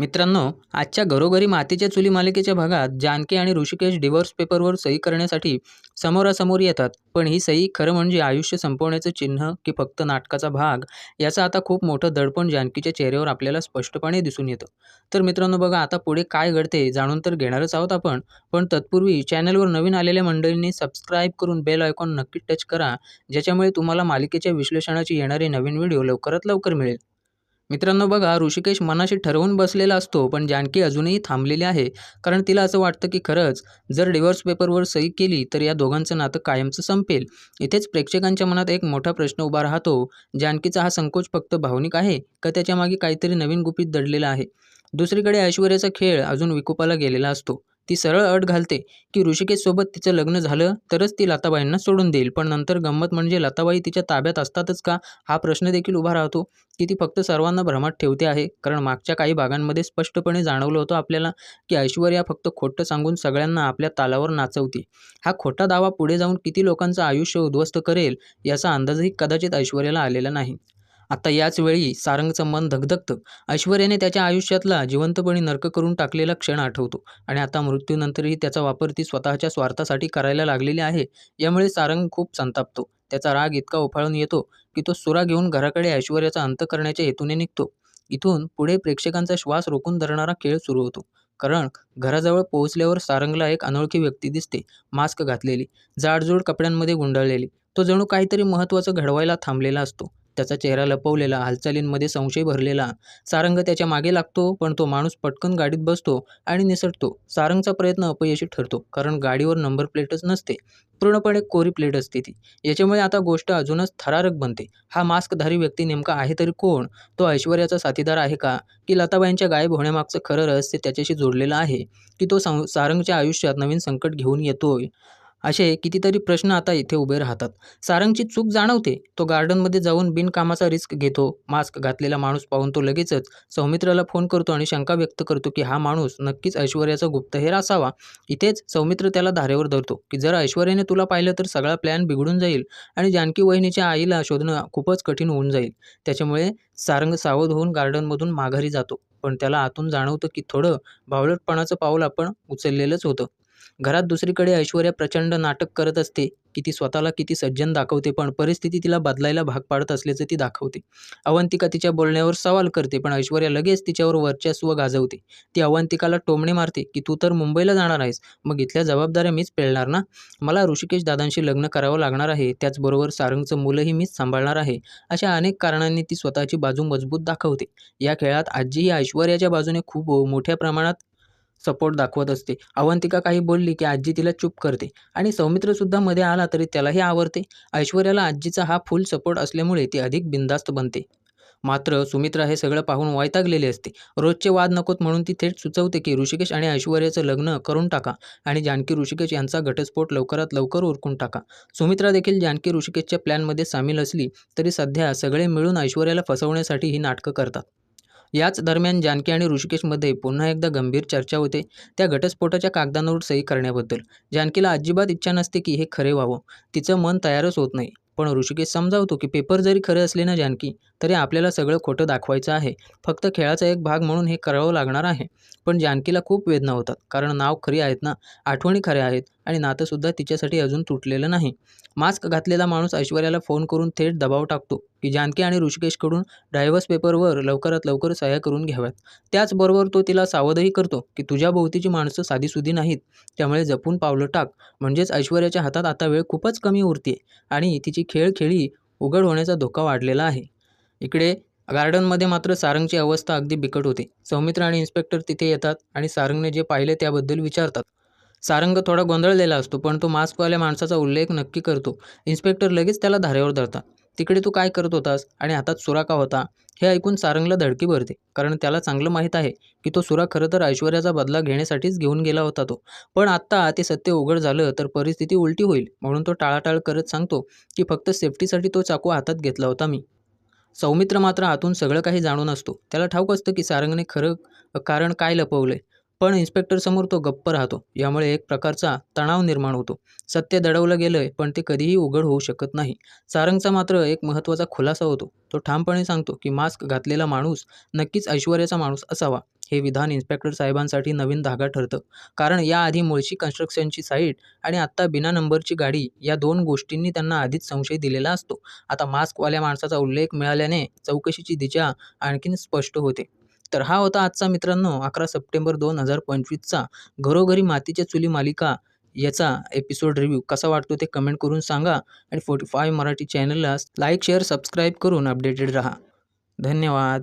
मित्रांनो आजच्या घरोघरी मातीच्या चुली मालिकेच्या भागात जानकी आणि ऋषिकेश डिव्होर्स पेपरवर सही करण्यासाठी समोरासमोर येतात. पण ही सही खरं म्हणजे आयुष्य संपवण्याचं चिन्ह की फक्त नाटकाचा भाग? याचं आता खूप मोठं दडपण जानकीच्या चेहऱ्यावर आपल्याला स्पष्टपणे दिसून येतं. तर मित्रांनो बघा आता पुढे काय घडते जाणून तर घेणारच आहोत आपण. पण तत्पूर्वी चॅनलवर नवीन आलेल्या मंडळींनी सबस्क्राईब करून बेल आयकॉन नक्की टच करा ज्याच्यामुळे तुम्हाला मालिकेच्या विश्लेषणाची येणारे नवीन व्हिडिओ लवकरात लवकर मिळेल. मित्रांनो बघा ऋषिकेश मनाशी ठरवून बसलेला असतो पण जानकी अजूनही थांबलेली आहे. कारण तिला असं वाटतं की खरंच जर डिव्हर्स पेपरवर सही केली तर या दोघांचं नातं कायमचं संपेल. इथेच प्रेक्षकांच्या मनात एक मोठा प्रश्न उभा राहतो. जानकीचा हा संकोच फक्त भावनिक आहे का त्याच्यामागे काहीतरी नवीन गुपित दडलेलं आहे? दुसरीकडे ऐश्वर्याचा खेळ अजून विकोपाला गेलेला असतो. ती सरळ अट घालते की ऋषिकेशसोबत तिचं लग्न झालं तरच ती लताबाईंना सोडून देईल. पण नंतर गंमत म्हणजे लताबाई तिच्या ताब्यात असतातच का? हा प्रश्न देखील उभा राहतो की ती फक्त सर्वांना भ्रमात ठेवते आहे. कारण मागच्या काही भागांमध्ये स्पष्टपणे जाणवलं होतं आपल्याला की ऐश्वर्या फक्त खोटं सांगून सगळ्यांना आपल्या तालावर नाचवते. हा खोटा दावा पुढे जाऊन किती लोकांचं आयुष्य उद्ध्वस्त करेल याचा अंदाजही कदाचित ऐश्वर्याला आलेला नाही. आता याच वेळी सारंगचं मन धगधगतं. ऐश्वर्याने त्याच्या आयुष्यातला जिवंतपणी नर्क करून टाकलेला क्षण आठवतो. आणि आता मृत्यूनंतरही त्याचा वापर ती स्वतःच्या स्वार्थासाठी करायला लागलेली आहे. यामुळे सारंग खूप संतापतो. त्याचा राग इतका उफाळून येतो की तो सुरा घेऊन घराकडे ऐश्वर्याचा अंत करण्याच्या हेतूने निघतो. इथून पुढे प्रेक्षकांचा श्वास रोखून धरणारा खेळ सुरू होतो. कारण घराजवळ पोहोचल्यावर सारंगला एक अनोळखी व्यक्ती दिसते. मास्क घातलेली जाडजूड कपड्यांमध्ये गुंडाळलेली. तो जणू काहीतरी महत्त्वाचं घडवायला थांबलेला असतो. त्याचा चेहरा लपवलेला हालचालींमध्ये संशय भरलेला. सारंग त्याच्यामागे लागतो पण तो माणूस पटकन गाडीत बसतो आणि निसटतो. सारंगचा प्रयत्न अपयशी ठरतो कारण गाडीवर नंबर प्लेटच नसते. पूर्णपणे कोरी प्लेट असते ती. याच्यामुळे आता गोष्ट अजूनच थरारक बनते. हा मास्कधारी व्यक्ती नेमका आहे तरी कोण? तो ऐश्वर्याचा साथीदार आहे का? की लताबाईंच्या गायब होण्यामागचं खरं रहस्य त्याच्याशी जोडलेलं आहे? की तो सारंगच्या आयुष्यात नवीन संकट घेऊन येतोय? असे कितीतरी प्रश्न आता इथे उभे राहतात. सारंगची चूक जाणवते तो गार्डनमध्ये जाऊन बिनकामाचा रिस्क घेतो. मास्क घातलेला माणूस पाहून तो लगेचच सौमित्राला फोन करतो आणि शंका व्यक्त करतो की हा माणूस नक्कीच ऐश्वर्याचा गुप्तहेर असावा. इथेच सौमित्र त्याला धारेवर धरतो की जर ऐश्वर्याने तुला पाहिलं तर सगळा प्लॅन बिघडून जाईल आणि जानकी वहिनीच्या आईला शोधणं खूपच कठीण होऊन जाईल. त्याच्यामुळे सारंग सावध होऊन गार्डनमधून माघारी जातो. पण त्याला आतून जाणवतं की थोडं भावलटपणाचं पाऊल आपण उचललेलंच होतं. घरात दुसरीकडे ऐश्वर्या प्रचंड नाटक करत असते की ती स्वतःला किती सज्जन दाखवते पण परिस्थिती तिला बदलायला भाग पाडत असल्याचं ती दाखवते. अवंतिका तिच्या बोलण्यावर सवाल करते पण ऐश्वर्या लगेच तिच्यावर वर्चस्व गाजवते. ती अवंतिकाला टोमणे मारते की तू तर मुंबईला जाणार आहेस. मग इथल्या जबाबदाऱ्या मीच पेळणार ना? मला ऋषिकेश दादांशी लग्न करावं लागणार आहे. त्याचबरोबर सारंगचं मुलंही मीच सांभाळणार आहे. अशा अनेक कारणांनी ती स्वतःची बाजू मजबूत दाखवते. या खेळात आजीही ऐश्वर्याच्या बाजूने खूप मोठ्या प्रमाणात सपोर्ट दाखवत असते. अवंतिका काही बोलली की आजी तिला चूप करते आणि सौमित्रसुद्धा मध्ये आला तरी त्यालाही आवडते. ऐश्वर्याला आजीचा हा फुल सपोर्ट असल्यामुळे ती अधिक बिंदास्त बनते. मात्र सुमित्रा हे सगळं पाहून वैतागलेले असते. रोजचे वाद नकोत म्हणून ती थेट सुचवते की ऋषिकेश आणि ऐश्वर्याचं लग्न करून टाका आणि जानकी ऋषिकेश यांचा घटस्फोट लवकरात लवकर उरकून टाका. सुमित्रा देखील जानकी ऋषिकेशच्या प्लॅनमध्ये सामील असली तरी सध्या सगळे मिळून ऐश्वर्याला फसवण्यासाठी ही नाटकं करतात. याच दरम्यान जानकी आणि ऋषिकेशमध्ये पुन्हा एकदा गंभीर चर्चा होते. त्या घटस्फोटाच्या कागदांवर सही करण्याबद्दल. जानकीला अजिबात इच्छा नसते की हे खरे व्हावं. तिचं मन तयारच होत नाही. पण ऋषिकेश समजावतो की पेपर जरी खरे असले ना जानकी तरी आपल्याला सगळं खोटं दाखवायचं आहे. फक्त खेळाचा एक भाग म्हणून हे करावं लागणार आहे. पण जानकीला खूप वेदना होतात. कारण नाव खरी आहेत ना? आठवणी खऱ्या आहेत. आणि नातंसुद्धा तिच्यासाठी अजून तुटलेलं नाही. मास्क घातलेला माणूस ऐश्वर्याला फोन करून थेट दबाव टाकतो की जानकी आणि ऋषिकेशकडून डायव्हर्स पेपरवर लवकरात लवकर सह्या करून घ्याव्यात. त्याचबरोबर तो तिला सावधही करतो की तुझ्या भोवतीची माणसं साधीसुधी नाहीत. त्यामुळे जपून पावलं टाक. म्हणजेच ऐश्वर्याच्या हातात आता वेळ खूपच कमी उरते आणि तिची खेळ खेळी उघड होण्याचा धोका वाढलेला आहे. इकडे गार्डनमध्ये मात्र सारंगची अवस्था अगदी बिकट होते. सौमित्र आणि इन्स्पेक्टर तिथे येतात आणि सारंगने जे पाहिले त्याबद्दल विचारतात. सारंग थोडा गोंधळलेला असतो पण तो मास्कवाल्या माणसाचा उल्लेख नक्की करतो. इन्स्पेक्टर लगेच त्याला धारेवर धरतात. तिकडे तू काय करत होतास आणि हातात सुरा का होता? हे ऐकून सारंगला धडकी भरते कारण त्याला चांगलं माहीत आहे की तो सुरा खरं तर ऐश्वर्याचा बदला घेण्यासाठीच घेऊन गेला होता तो. पण आत्ता ते सत्य उघड झालं तर परिस्थिती उलटी होईल म्हणून तो टाळाटाळ करत सांगतो की फक्त सेफ्टीसाठी तो चाकू हातात घेतला होता मी. सौमित्र मात्र आतून सगळं काही जाणून असतो. त्याला ठाऊक असतं की सारंगने खरं कारण काय लपवलं पण इन्स्पेक्टरसमोर तो गप्प राहतो. यामुळे एक प्रकारचा तणाव निर्माण होतो. सत्य दडवलं गेलंय पण ते कधीही उघड होऊ शकत नाही. सारंगचा मात्र एक महत्त्वाचा खुलासा होतो. तो ठामपणे सांगतो की मास्क घातलेला माणूस नक्कीच ऐश्वर्याचा माणूस असावा. हे विधान इन्स्पेक्टर साहेबांसाठी नवीन धागा ठरतं. कारण याआधी मुळशी कन्स्ट्रक्शनची साईट आणि आत्ता बिना नंबरची गाडी या दोन गोष्टींनी त्यांना आधीच संशय दिलेला असतो. आता मास्कवाल्या माणसाचा उल्लेख मिळाल्याने चौकशीची दिशा आणखीन स्पष्ट होते. तर हा होता आजचा मित्रांनो अकरा सप्टेंबर दोन हजार पंचवीसचा घरोघरी मातीच्या चुली मालिका याचा एपिसोड रिव्ह्यू. कसा वाटतो ते कमेंट करून सांगा आणि फोर्टी फाय मराठी चॅनलला लाईक शेअर सबस्क्राईब करून अपडेटेड राहा. धन्यवाद.